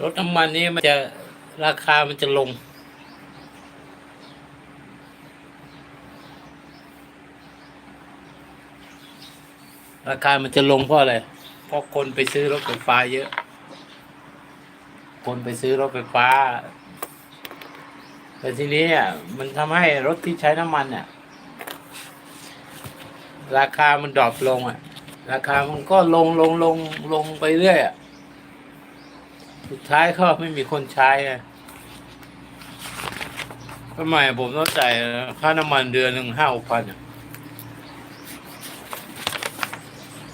รถน้ำมันนี้มันจะราคามันจะลง ราคามันจะลงเพราะอะไร เพราะคนไปซื้อรถไฟฟ้าเยอะ คนไปซื้อรถไฟฟ้า แต่ทีนี้เนี่ยมันทำให้รถที่ใช้น้ำมันเนี่ยราคามันดรอปลงอะ ราคามันก็ลงลงลงลงไปเรื่อยอะ สุดท้ายก็ไม่มีคนใช้อะทำไมผมต้องจ่ายค่าน้ำมันเดือนหนึ่งห้าหกพัน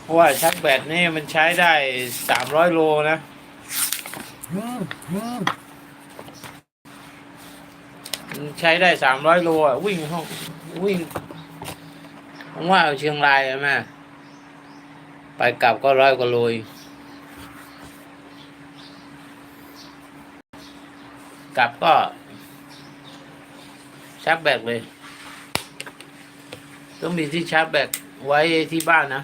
เพราะว่าชักแบตนี่มันใช้ได้สามร้อยโลนะใช้ได้สามร้อยโลอะ วิ่งห้องวิ่งผมว่าเอาเชียงรายอะแม่ไปกลับก็ร้อยกว่าโล กลับก็ ชาร์จแบตเลย ต้องมีที่ชาร์จแบตไว้ที่บ้านนะ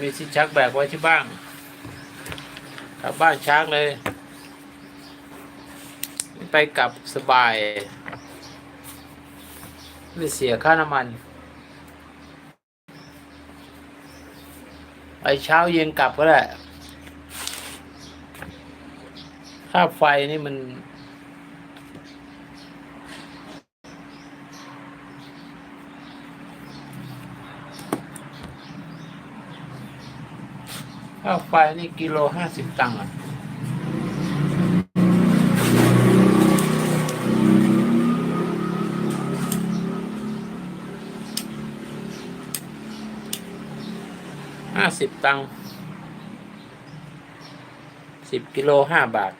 มีที่ชาร์จแบตไว้ที่บ้านกลับบ้านชาร์จเลย ไปกลับสบาย ไม่เสียค่าน้ำมัน ไปเช้าเย็นกลับก็ได้ ค่าไฟนี่มัน ค่าไฟนี่กิโลห้าสิบตังค์อะห้าสิบตังค์สิบกิโลห้าบาท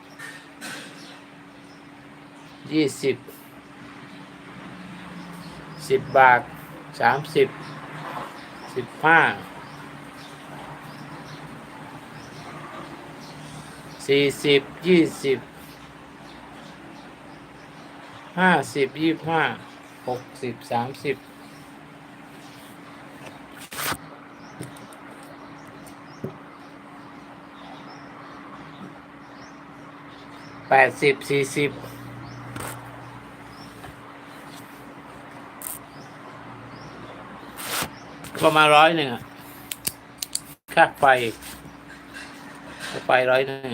ยี่สิบสิบบาทสามสิบสิบห้าสี่สิบยี่สิบห้าสิบยี่ห้าหกสิบสามสิบแปดสิบสี่สิบ ประมาณร้อยหนึ่งอะค่าไฟไฟร้อยหนึ่ง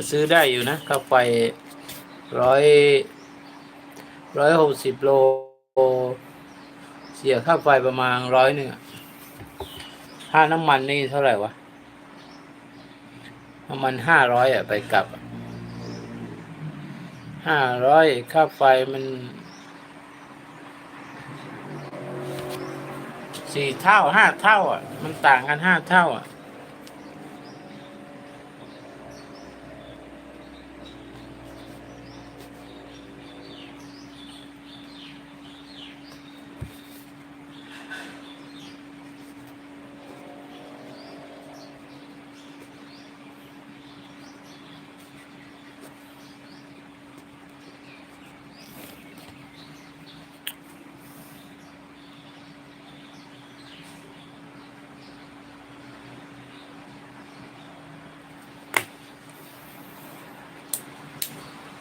ก็ซื้อได้อยู่นะค่าไฟร้อยร้อยหกสิบโล เสียค่าไฟประมาณร้อยหนึ่งค่าน้ำมันนี่เท่าไหร่วะ น้ำมันห้าร้อยอะไปกลับห้าร้อยค่าไฟมันสี่เท่าห้าเท่าอะ มันต่างกันห้าเท่าอะ